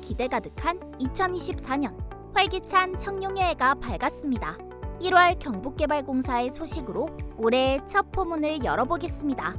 기대 가득한 2024년 활기찬 청룡의 해가 밝았습니다. 1월 경북개발공사의 소식으로 올해의 첫 포문을 열어보겠습니다.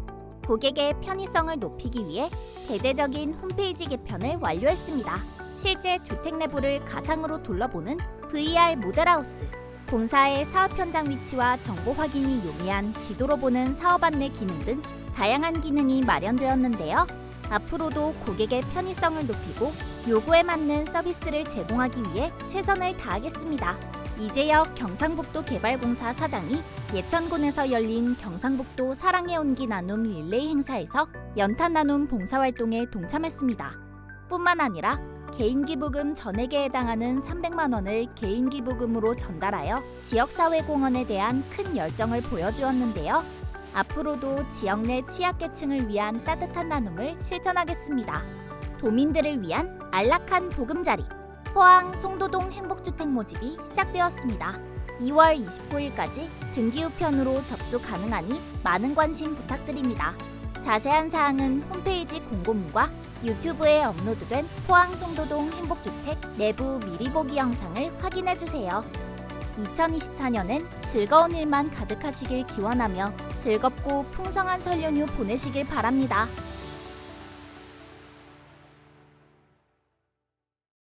고객의 편의성을 높이기 위해 대대적인 홈페이지 개편을 완료했습니다. 실제 주택 내부를 가상으로 둘러보는 VR 모델하우스, 공사의 사업 현장 위치와 정보 확인이 용이한 지도로 보는 사업 안내 기능 등 다양한 기능이 마련되었는데요. 앞으로도 고객의 편의성을 높이고 요구에 맞는 서비스를 제공하기 위해 최선을 다하겠습니다. 이재혁 경상북도 개발공사 사장이 예천군에서 열린 경상북도 사랑의 온기 나눔 릴레이 행사에서 연탄 나눔 봉사활동에 동참했습니다. 뿐만 아니라 개인 기부금 전액에 해당하는 300만 원을 개인 기부금으로 전달하여 지역사회 공헌에 대한 큰 열정을 보여주었는데요. 앞으로도 지역 내 취약계층을 위한 따뜻한 나눔을 실천하겠습니다. 도민들을 위한 안락한 보금자리 포항 송도동 행복주택 모집이 시작되었습니다. 2월 29일까지 등기 우편으로 접수 가능하니 많은 관심 부탁드립니다. 자세한 사항은 홈페이지 공고문과 유튜브에 업로드된 포항 송도동 행복주택 내부 미리 보기 영상을 확인해 주세요. 2024년엔 즐거운 일만 가득하시길 기원하며 즐겁고 풍성한 설 연휴 보내시길 바랍니다.